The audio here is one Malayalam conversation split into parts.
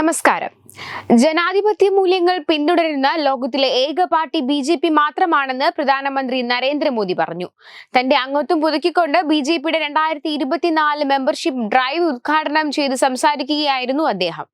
Namaskara. ജനാധിപത്യ മൂല്യങ്ങൾ പിന്തുടരുന്ന ലോകത്തിലെ ഏക പാർട്ടി ബി ജെ പി മാത്രമാണെന്ന് പ്രധാനമന്ത്രി നരേന്ദ്രമോദി പറഞ്ഞു. തന്റെ അംഗത്വം പുതുക്കിക്കൊണ്ട് ബി ജെ പിയുടെ രണ്ടായിരത്തി ഇരുപത്തിനാല് മെമ്പർഷിപ്പ് ഡ്രൈവ് ഉദ്ഘാടനം ചെയ്ത് സംസാരിക്കുകയായിരുന്നു അദ്ദേഹം.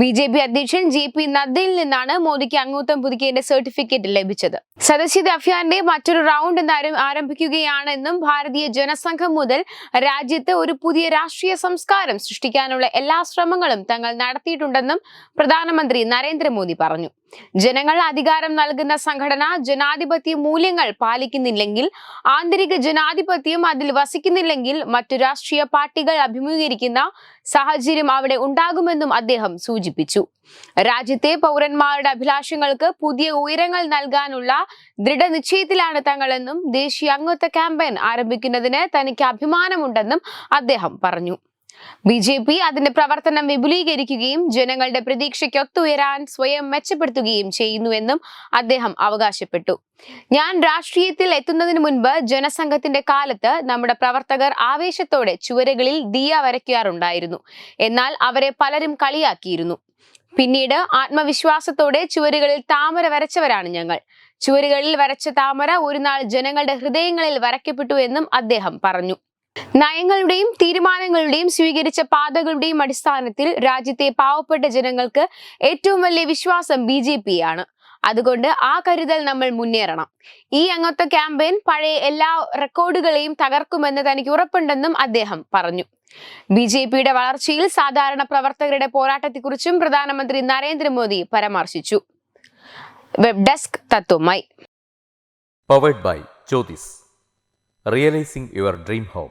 ബി ജെ പി അധ്യക്ഷൻ ജെ പി നദ്ദയിൽ നിന്നാണ് മോദിക്ക് അംഗത്വം പുതുക്കിയതിന്റെ സർട്ടിഫിക്കറ്റ് ലഭിച്ചത്. സദസ്യത അഭിയാന്റെ മറ്റൊരു റൗണ്ട് ആരംഭിക്കുകയാണെന്നും ഭാരതീയ ജനസംഘം മുതൽ രാജ്യത്ത് ഒരു പുതിയ രാഷ്ട്രീയ സംസ്കാരം സൃഷ്ടിക്കാനുള്ള എല്ലാ ശ്രമങ്ങളും തങ്ങൾ നടത്തിയിട്ടുണ്ടെന്നും പ്രധാനമന്ത്രി നരേന്ദ്രമോദി പറഞ്ഞു. ജനങ്ങൾ അധികാരം നൽകുന്ന സംഘടന ജനാധിപത്യ മൂല്യങ്ങൾ പാലിക്കുന്നില്ലെങ്കിൽ ആന്തരിക ജനാധിപത്യം അതിൽ വസിക്കുന്നില്ലെങ്കിൽ മറ്റു രാഷ്ട്രീയ പാർട്ടികൾ അഭിമുഖീകരിക്കുന്ന സാഹചര്യം അവിടെ ഉണ്ടാകുമെന്നും അദ്ദേഹം സൂചിപ്പിച്ചു. രാജ്യത്തെ പൗരന്മാരുടെ അഭിലാഷങ്ങൾക്ക് പുതിയ ഉയരങ്ങൾ നൽകാനുള്ള ദൃഢനിശ്ചയത്തിലാണ് തങ്ങളെന്നും ദേശീയ അംഗത്വ ക്യാമ്പയിൻ ആരംഭിക്കുന്നതിന് തനിക്ക് അഭിമാനമുണ്ടെന്നും അദ്ദേഹം പറഞ്ഞു. ബി ജെ പി അതിന്റെ പ്രവർത്തനം വിപുലീകരിക്കുകയും ജനങ്ങളുടെ പ്രതീക്ഷയ്ക്കൊത്തുയരാൻ സ്വയം മെച്ചപ്പെടുത്തുകയും ചെയ്യുന്നുവെന്നും അദ്ദേഹം അവകാശപ്പെട്ടു. ഞാൻ രാഷ്ട്രീയത്തിൽ എത്തുന്നതിന് മുൻപ് ജനസംഘത്തിന്റെ കാലത്ത് നമ്മുടെ പ്രവർത്തകർ ആവേശത്തോടെ ചുവരുകളിൽ ദിയ വരയ്ക്കാറുണ്ടായിരുന്നു. എന്നാൽ അവരെ പലരും കളിയാക്കിയിരുന്നു. പിന്നീട് ആത്മവിശ്വാസത്തോടെ ചുവരുകളിൽ താമര വരച്ചവരാണ് ഞങ്ങൾ. ചുവരുകളിൽ വരച്ച താമര ഒരു നാൾ ജനങ്ങളുടെ ഹൃദയങ്ങളിൽ വരയ്ക്കപ്പെട്ടു എന്നും അദ്ദേഹം പറഞ്ഞു. നയങ്ങളുടെയും തീരുമാനങ്ങളുടെയും സ്വീകരിച്ച പാതകളുടെയും അടിസ്ഥാനത്തിൽ രാജ്യത്തെ പാവപ്പെട്ട ജനങ്ങൾക്ക് ഏറ്റവും വലിയ വിശ്വാസം ബി ജെ പി ആണ് അതുകൊണ്ട് ആ കരുതൽ നമ്മൾ മുന്നേറണം. ഈ അംഗത്വ ക്യാമ്പയിൻ പഴയ എല്ലാ റെക്കോർഡുകളെയും തകർക്കുമെന്ന് തനിക്ക് ഉറപ്പുണ്ടെന്നും അദ്ദേഹം പറഞ്ഞു. ബി ജെ പിയുടെ വളർച്ചയിൽ സാധാരണ പ്രവർത്തകരുടെ പോരാട്ടത്തെക്കുറിച്ചും പ്രധാനമന്ത്രി നരേന്ദ്രമോദി പരാമർശിച്ചു. Web desk തത്വമായി powered by Jyothis realising your dream home